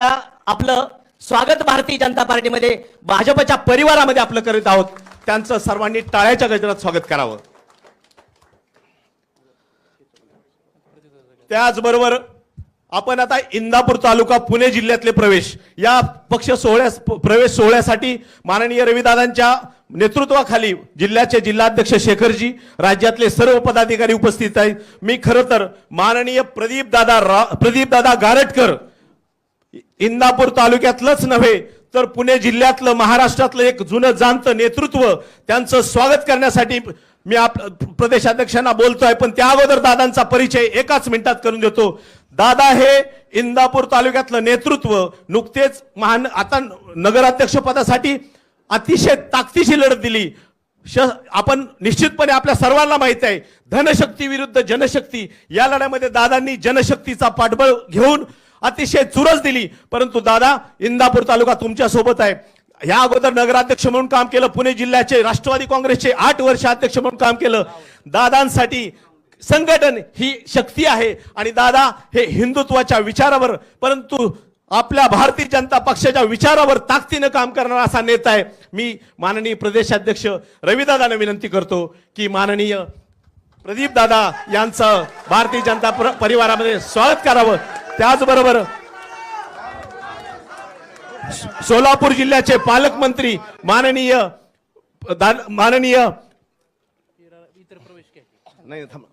आपलं स्वागत भारतीय जनता पार्टीमध्ये भाजपच्या परिवारामध्ये आपलं करीत आहोत. त्यांचं सर्वांनी टाळ्याच्या गजरात स्वागत करावं. त्याचबरोबर आपण आता इंदापूर तालुका पुणे जिल्ह्यातले प्रवेश या पक्ष सोहळ्यास प्रवेश सोहळ्यासाठी माननीय रविदादांच्या नेतृत्वाखाली जिल्ह्याचे जिल्हाध्यक्ष शेखरजी राज्यातले सर्व पदाधिकारी उपस्थित आहेत. मी खरं तर माननीय प्रदीप दादा प्रदीप दादा गारटकर इंदापूर तालुक्यातलंच नव्हे तर पुणे जिल्ह्यातलं महाराष्ट्रातलं एक जुनं जाणतं नेतृत्व त्यांचं स्वागत करण्यासाठी मी आप प्रदेशाध्यक्षांना बोलतोय पण त्या अगोदर दादांचा परिचय एकाच मिनिटात करून देतो. दादा हे इंदापूर तालुक्यातलं नेतृत्व नुकतेच महान आता नगराध्यक्षपदासाठी अतिशय ताकदीची लढत दिली. श आपण निश्चितपणे आपल्या सर्वांना माहीत आहे धनशक्ती विरुद्ध जनशक्ती या लढ्यामध्ये दादांनी जनशक्तीचा पाठबळ घेऊन अतिशय चुरस दिली. परंतु दादा इंदापूर तालुका तुमच्यासोबत आहे. या अगोदर नगराध्यक्ष म्हणून काम केलं पुणे जिल्ह्याचे राष्ट्रवादी काँग्रेसचे आठ वर्ष अध्यक्ष म्हणून काम केलं. दादांसाठी संघटन ही शक्ती आहे. आणि दादा हे हिंदुत्वाच्या विचारावर परंतु आपल्या भारतीय जनता पक्षाच्या विचारावर ताकदीनं काम करणारा असा नेता आहे. मी माननीय प्रदेशाध्यक्ष रविदादांना विनंती करतो की माननीय प्रदीप दादा यांचं भारतीय जनता परिवारामध्ये स्वागत करावं. त्याचबरोबर सोलापूर जिल्ह्याचे पालकमंत्री माननीय माननीय नाही थांबा.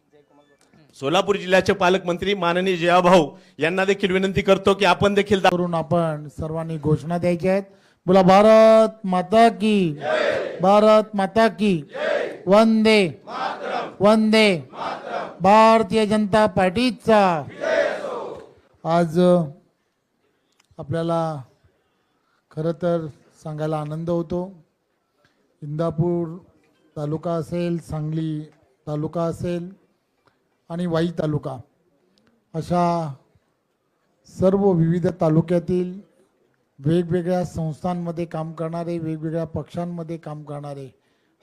सोलापूर जिल्ह्याचे पालकमंत्री माननीय जयाभाऊ यांना देखील विनंती करतो की आपण देखील करून आपण सर्वांनी घोषणा द्यायच्या आहेत. बोला भारत माता की भारत माता की वंदे. वंदे. भारतीय जनता पार्टीचा आज आपल्याला खरं तर सांगायला आनंद होतो. इंदापूर तालुका असेल सांगली तालुका असेल आणि वाई तालुका अशा सर्व विविध तालुक्यातील वेगवेगळ्या संस्थांमध्ये काम करणारे वेगवेगळ्या पक्षांमध्ये काम करणारे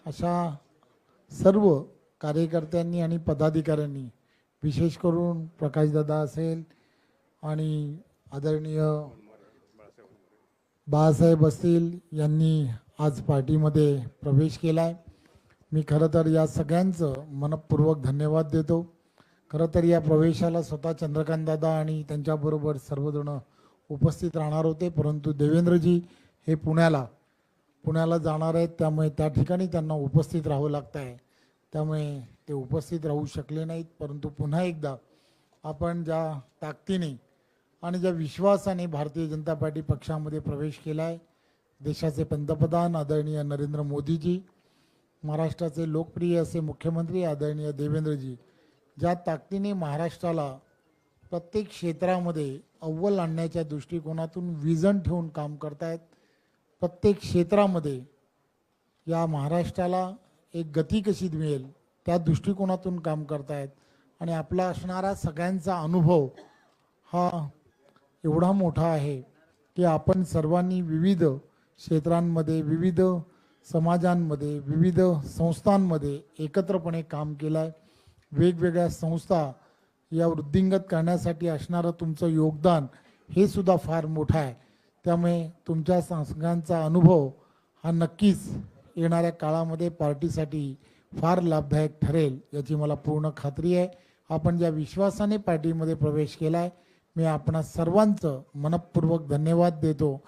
अशा सर्व कार्यकर्त्यांनी आणि पदाधिकाऱ्यांनी विशेष करून प्रकाशदादा असेल आणि आदरणीय बाळासाहेब असतील यांनी आज पार्टीमध्ये प्रवेश केला आहे मी खरं तर या सगळ्यांचं मनपूर्वक धन्यवाद देतो. खरं तर या प्रवेशाला स्वतः चंद्रकांत दादा आणि त्यांच्याबरोबर सर्वजण उपस्थित राहणार होते. परंतु देवेंद्रजी हे पुण्याला पुण्याला जाणार आहेत. त्यामुळे त्या ठिकाणी त्यांना उपस्थित राहावं लागतं आहे त्यामुळे ते उपस्थित राहू शकले नाहीत. परंतु पुन्हा एकदा आपण ज्या ताकदीने आणि ज्या विश्वासाने भारतीय जनता पार्टी पक्षामध्ये प्रवेश केला आहे देशाचे पंतप्रधान आदरणीय नरेंद्र मोदीजी महाराष्ट्राचे लोकप्रिय असे मुख्यमंत्री आदरणीय देवेंद्रजी ज्या ताकदीने महाराष्ट्राला प्रत्येक क्षेत्रामध्ये अव्वल आणण्याच्या दृष्टिकोनातून विजन ठेवून काम करतायत प्रत्येक क्षेत्रामध्ये या महाराष्ट्राला एक गती कशी मिळेल त्या दृष्टिकोनातून काम करतायत. आणि आपला असणारा सगळ्यांचा अनुभव हा एवढा मोठा आहे की आपण सर्वांनी विविध क्षेत्रांमध्ये विविध समाजांमध्ये विविध संस्थांमध्ये एकत्रपणे काम केलं आहे वेगवेगळ्या संस्था या वृद्धिंगत करण्यासाठी असणारं तुमचं योगदान हे सुद्धा फार मोठं आहे. त्यामुळे तुमच्या सगळ्यांचा अनुभव हा नक्कीच येणाऱ्या काळामध्ये पार्टीसाठी फार लाभदायक ठरेल याची मला पूर्ण खात्री आहे. आपण ज्या विश्वासाने पार्टीमध्ये प्रवेश केला आहे मी आपणा सर्वांचं मनपूर्वक धन्यवाद देतो.